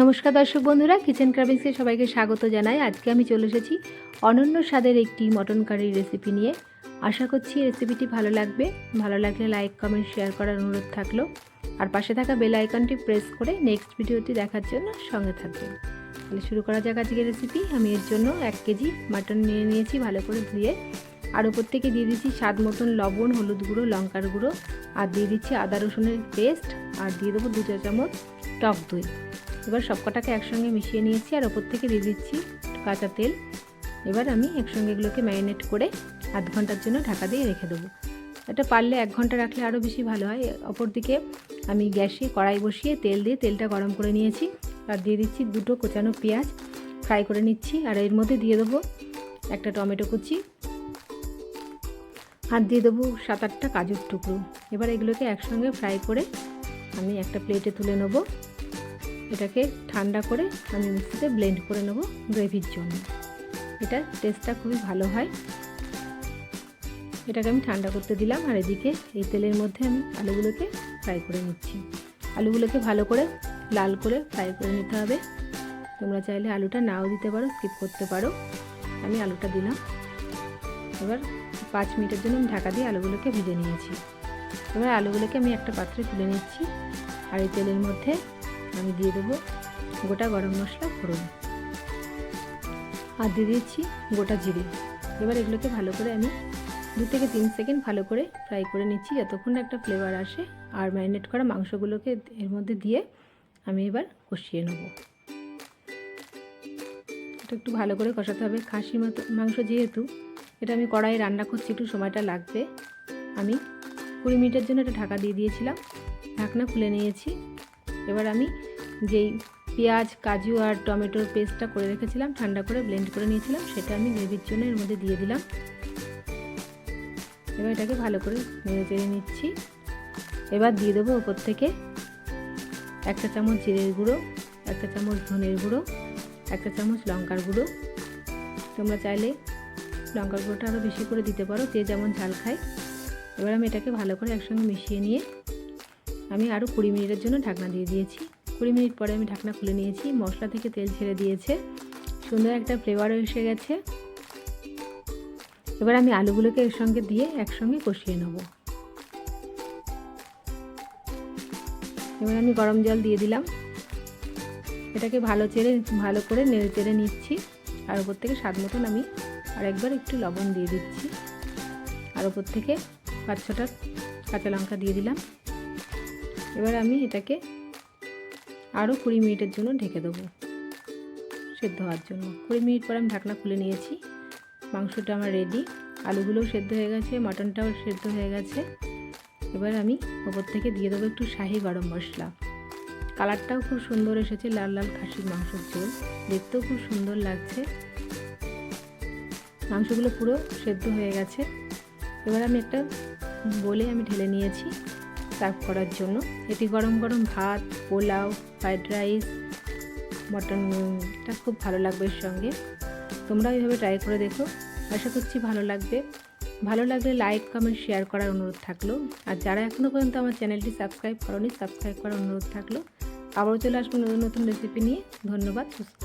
নমস্কার দর্শক বন্ধুরা কিচেন ক্রাবিংসে সবাইকে স্বাগত জানাই। আজকে আমি চলে এসেছি অনন্য স্বাদের একটি মটন কারির রেসিপি নিয়ে। আশা করছি রেসিপিটি ভালো লাগবে। ভালো লাগলে লাইক কমেন্ট শেয়ার করার অনুরোধ থাকল। আর পাশে থাকা বেল আইকনটি প্রেস করে নেক্সট ভিডিওটি দেখার জন্য সঙ্গে থাকবেন। তাহলে শুরু করা যাক আজকের রেসিপি আমি এর জন্য এক কেজি মাটন নিয়ে নিয়েছি ভালো করে ধুয়ে। আর ওপর থেকে দিয়ে দিচ্ছি স্বাদ মতন লবণ, হলুদ গুঁড়ো, লঙ্কার গুঁড়ো। আর দিয়ে দিচ্ছি আদা রসুনের পেস্ট আর দিয়ে দেবো দু চা চামচ টক দই। এবার সবকটাকে একসঙ্গে মিশিয়ে নিয়েছি আর ওপর থেকে দিয়ে দিচ্ছি কাঁচা তেল। এবার আমি একসঙ্গে এগুলোকে ম্যারিনেট করে আধ ঘণ্টার জন্য ঢাকা দিয়ে রেখে দেবো। এটা পারলে এক ঘণ্টা রাখলে আরও বেশি ভালো হয়। অপর দিকে আমি গ্যাসে কড়াই বসিয়ে তেল দিয়ে তেলটা গরম করে নিয়েছি আর দিয়ে দিচ্ছি দুটো কোচানো পেঁয়াজ। ফ্রাই করে নিচ্ছি আর এর মধ্যে দিয়ে দেবো একটা টমেটো কুচি। আর দিয়ে দেবো সাত আটটা কাজুর টুকরো। এবার এগুলোকে একসঙ্গে ফ্রাই করে আমি একটা প্লেটে তুলে নেব। এটাকে ঠান্ডা করে আমি মিক্সিতে ব্লেন্ড করে নেব গ্রেভির জন্য। এটা টেস্টটা খুবই ভালো হয়। এটাকে আমি ঠান্ডা করতে দিলাম আর এদিকে এই তেলের মধ্যে আমি আলুগুলোকে ফ্রাই করে নিচ্ছি। আলুগুলোকে ভালো করে লাল করে ফ্রাই করে নিতে হবে। তোমরা চাইলে আলুটা নাও দিতে পারো স্কিপ করতে পারো। আমি আলুটা দিলাম। এবার পাঁচ মিনিটের জন্য আমি ঢাকা দিয়ে আলুগুলোকে ভেজে নিয়েছি। এবার আলুগুলোকে আমি একটা পাত্রে তুলে নিচ্ছি। আর এই তেলের মধ্যে আমি দিয়ে দেবো গোটা গরম মশলা ফোড়ন। আর দিয়ে দিচ্ছি গোটা জিরে। এবার এগুলোকে ভালো করে আমি দু থেকে তিন সেকেন্ড ভালো করে ফ্রাই করে নিচ্ছি যতক্ষণ একটা ফ্লেভার আসে আর ম্যারিনেট করা মাংসগুলোকে এর মধ্যে দিয়ে আমি এবার কষিয়ে নেব। এটা একটু ভালো করে কষাতে হবে। খাসি মাংস যেহেতু, এটা আমি কড়াই রান্না করছি, একটু সময়টা লাগবে। আমি কুড়ি মিনিটের জন্য এটা ঢাকা দিয়ে দিয়েছিলাম। ঢাকনা খুলে নিয়েছি। এবার আমি যেই পেঁয়াজ, কাজু আর টমেটোর পেস্টটা করে রেখেছিলাম, ঠান্ডা করে ব্লেন্ড করে নিয়েছিলাম, সেটা আমি গ্রেভির জন্য এর মধ্যে দিয়ে দিলাম। এবার এটাকে ভালো করে নেড়ে চেড়ে নিচ্ছি। এবার দিয়ে দেবো ওপর থেকে একটা চামচ জিরের গুঁড়ো, একটা চামচ ধনের গুঁড়ো, একটা চামচ লঙ্কার গুঁড়ো। তোমরা চাইলে লঙ্কার গুঁড়োটা আরও বেশি করে দিতে পারো, যে যেমন ঝাল খায়। এবার আমি এটাকে ভালো করে একসঙ্গে মিশিয়ে নিয়ে আমি আরও কুড়ি মিনিটের জন্য ঢাকনা দিয়ে দিয়েছি। কুড়ি মিনিট পরে আমি ঢাকনা খুলে নিয়েছি, মশলা থেকে তেল ছেড়ে দিয়েছে। সুন্দর একটা ফ্লেভারও এসে গেছে। এবার আমি আলুগুলোকে এর সঙ্গে দিয়ে একসঙ্গে কষিয়ে নেব। এবার আমি গরম জল দিয়ে দিলাম। এটাকে ভালো চেড়ে, ভালো করে নেড়ে চেড়ে নিচ্ছি। আর ওপর থেকে স্বাদ মতন আমি আর একবার একটু লবণ দিয়ে দিচ্ছি। আর ওপর থেকে পাঁচ ছটা কাঁচা লঙ্কা দিয়ে দিলাম। এবার আমি এটাকে আরও কুড়ি মিনিটের জন্য ঢেকে দেবো সেদ্ধ হওয়ার জন্য। কুড়ি মিনিট পর আমি ঢাকনা খুলে নিয়েছি। মাংসটা আমার রেডি আলুগুলোও সেদ্ধ হয়ে গেছে মাটনটাও সেদ্ধ হয়ে গেছে। এবার আমি ওপর থেকে দিয়ে দেবো একটু শাহি গরম মশলা। কালারটাও খুব সুন্দর এসেছে, লাল লাল খাসির মাংসের ঝোল। দেখতেও খুব সুন্দর লাগছে। মাংসগুলো পুরো সেদ্ধ হয়ে গেছে। এবার আমি একটা বলে আমি ঢেলে নিয়েছি। সার্ভ করার জন্য। এটি গরম গরম ভাত, পোলাও ফ্রাইড রাইস মটনটা খুব ভালো লাগবে এর সঙ্গে। তোমরা এইভাবে ট্রাই করে দেখো। আশা করছি ভালো লাগবে। ভালো লাগলে লাইক কমেন্ট শেয়ার করার অনুরোধ থাকল। আর যারা এখনও পর্যন্ত আমার চ্যানেলটি সাবস্ক্রাইব করনি সাবস্ক্রাইব করার অনুরোধ থাকল। আবারও চলে আসব নতুন নতুন রেসিপি নিয়ে। ধন্যবাদ, সুস্থ